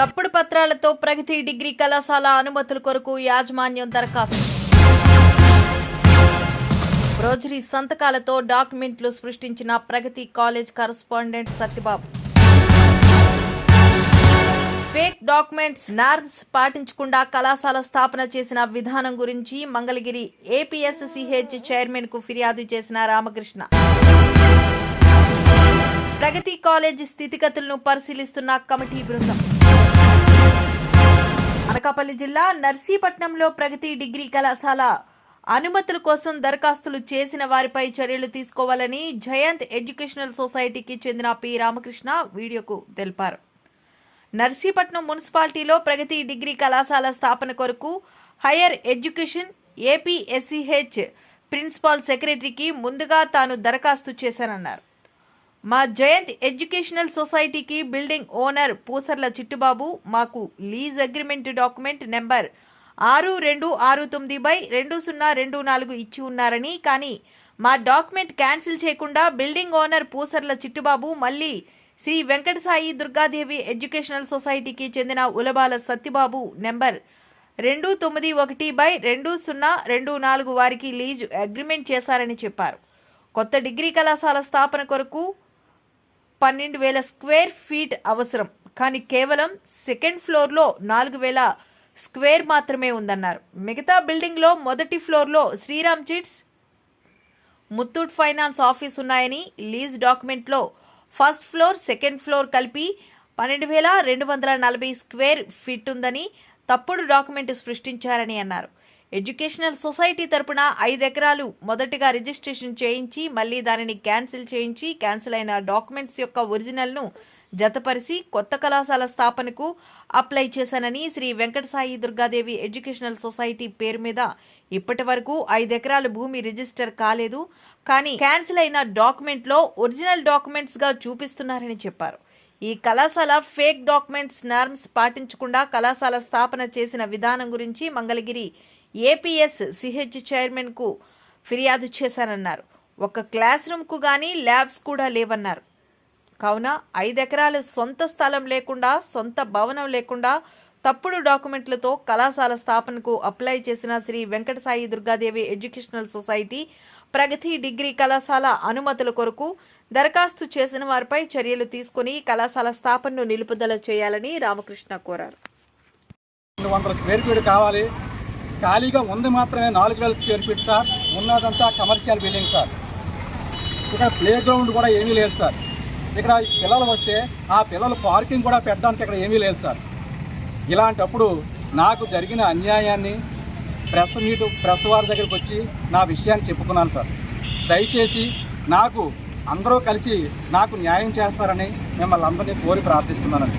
తప్పుడు పత్రాలతో ప్రగతి డిగ్రీ కళాశాల అనుమతుల కొరకు యాజమాన్యం దరఖాస్తు. రోజరీ సంతకాలతో డాక్యుమెంట్లు సృష్టించిన Pragathi college correspondent Satyababu. Fake documents norms పాటించకుండా కళాశాల స్థాపన చేసిన విధానం గురించి మంగళగిరి ఏపీఎస్సీహెచ్ చైర్మన్కు ఫిర్యాదు చేసిన రామకృష్ణ. ప్రగతి కాలేజ్ స్థితిగతులను పరిశీలిస్తున్న కమిటీ బృందం. అనకాపల్లి జిల్లా నర్సీపట్నంలో ప్రగతి డిగ్రీ కళాశాల అనుమతుల కోసం దరఖాస్తులు చేసిన వారిపై చర్యలు తీసుకోవాలని జయంత్ ఎడ్యుకేషనల్ సొసైటీకి చెందిన పి రామకృష్ణ వీడియోకు తెలిపారు. నర్సీపట్నం మున్సిపాలిటీలో ప్రగతి డిగ్రీ కళాశాల స్థాపన కొరకు హైయర్ ఎడ్యుకేషన్ ఏపీఎస్సీహెచ్ ప్రిన్సిపాల్ సెక్రటరీకి ముందుగా తాను దరఖాస్తు చేశానన్నారు. మా జయంత్ ఎడ్యుకేషనల్ సొసైటీకి బిల్డింగ్ ఓనర్ పూసర్ల చిట్టుబాబు మాకు లీజ్ అగ్రిమెంట్ డాక్యుమెంట్ నెంబర్ ఆరు రెండు ఆరు తొమ్మిది బై రెండు సున్నా రెండు నాలుగు ఇచ్చి ఉన్నారని కానీ మా డాక్యుమెంట్ క్యాన్సిల్ చేయకుండా బిల్డింగ్ ఓనర్ పూసర్ల చిట్టుబాబు మళ్ళీ శ్రీ వెంకటసాయి దుర్గాదేవి ఎడ్యుకేషనల్ సొసైటీకి చెందిన ఉలబాల సత్యబాబు నెంబర్ రెండు తొమ్మిది ఒకటి బై రెండు సున్నా రెండు నాలుగు వారికి లీజ్ అగ్రిమెంట్ చేశారని చెప్పారు. కొత్త డిగ్రీ కళాశాల స్థాపన కొరకు పన్నెండు వేల స్క్వేర్ ఫీట్ అవసరం. కానీ కేవలం సెకండ్ ఫ్లోర్లో నాలుగు వేల స్క్వేర్ మాత్రమే ఉందన్నారు. మిగతా బిల్డింగ్లో మొదటి ఫ్లోర్లో Shriram chits Muthoot finance office ఉన్నాయని లీజ్ డాక్యుమెంట్లో ఫస్ట్ ఫ్లోర్ సెకండ్ ఫ్లోర్ కలిపి పన్నెండు వేల రెండు వందల నలభై స్క్వేర్ ఫీట్ ఉందని తప్పుడు డాక్యుమెంట్ సృష్టించారని అన్నారు. ఎడ్యుకేషనల్ సొసైటీ తరపున ఐదు ఎకరాలు మొదటగా రిజిస్ట్రేషన్ చేయించి మళ్ళీ దానిని క్యాన్సిల్ చేయించి క్యాన్సిల్ అయిన డాక్యుమెంట్స్ యొక్క ఒరిజినల్ను జతపరిచి కొత్త కళాశాల స్థాపనకు అప్లై చేశానని శ్రీ వెంకటసాయి దుర్గాదేవి ఎడ్యుకేషనల్ సొసైటీ పేరు మీద ఇప్పటి వరకు ఐదు ఎకరాల భూమి రిజిస్టర్ కాలేదు. కానీ క్యాన్సిల్ అయిన డాక్యుమెంట్లో ఒరిజినల్ డాక్యుమెంట్స్గా చూపిస్తున్నారని చెప్పారు. ఈ కళాశాల ఫేక్ డాక్యుమెంట్స్ నార్మ్స్ పాటించకుండా కళాశాల స్థాపన చేసిన విధానం గురించి మంగళగిరి ఏపీఎస్ సిహెచ్ చైర్మన్కు ఫిర్యాదు చేశానన్నారు. ఒక క్లాస్ రూమ్కు కానీ ల్యాబ్స్ కూడా లేవన్నారు. కావున ఐదు సొంత స్థలం లేకుండా సొంత భవనం లేకుండా తప్పుడు డాక్యుమెంట్లతో కళాశాల స్థాపనకు అప్లై చేసిన Sri Venkatasai Durgadevi educational society Pragathi degree కళాశాల అనుమతుల కొరకు దరఖాస్తు చేసిన వారిపై చర్యలు తీసుకుని కళాశాల స్థాపనను నిలుపుదల చేయాలని రామకృష్ణ కోరారు. రెండు వందల స్క్వేర్ ఫీట్ కావాలి. ఖాళీగా ఉంది మాత్రమే నాలుగు వేల స్క్వేర్ ఫీట్ సార్. ఉన్నదంతా కమర్షియల్ బిల్డింగ్ సార్. ఇక్కడ ప్లే గ్రౌండ్ కూడా ఏమీ లేదు సార్. ఇక్కడ పిల్లలు వస్తే ఆ పిల్లలు పార్కింగ్ కూడా పెట్టడానికి ఇక్కడ ఏమీ లేదు సార్. ఇలాంటప్పుడు నాకు జరిగిన అన్యాయాన్ని ప్రెస్ మీటు ప్రెస్ వారి దగ్గరికి వచ్చి నా విషయాన్ని చెప్పుకున్నాను సార్. దయచేసి నాకు అందరూ కలిసి నాకు న్యాయం చేస్తారని మిమ్మల్ని అందరినీ కోరి ప్రార్థిస్తున్నానండి.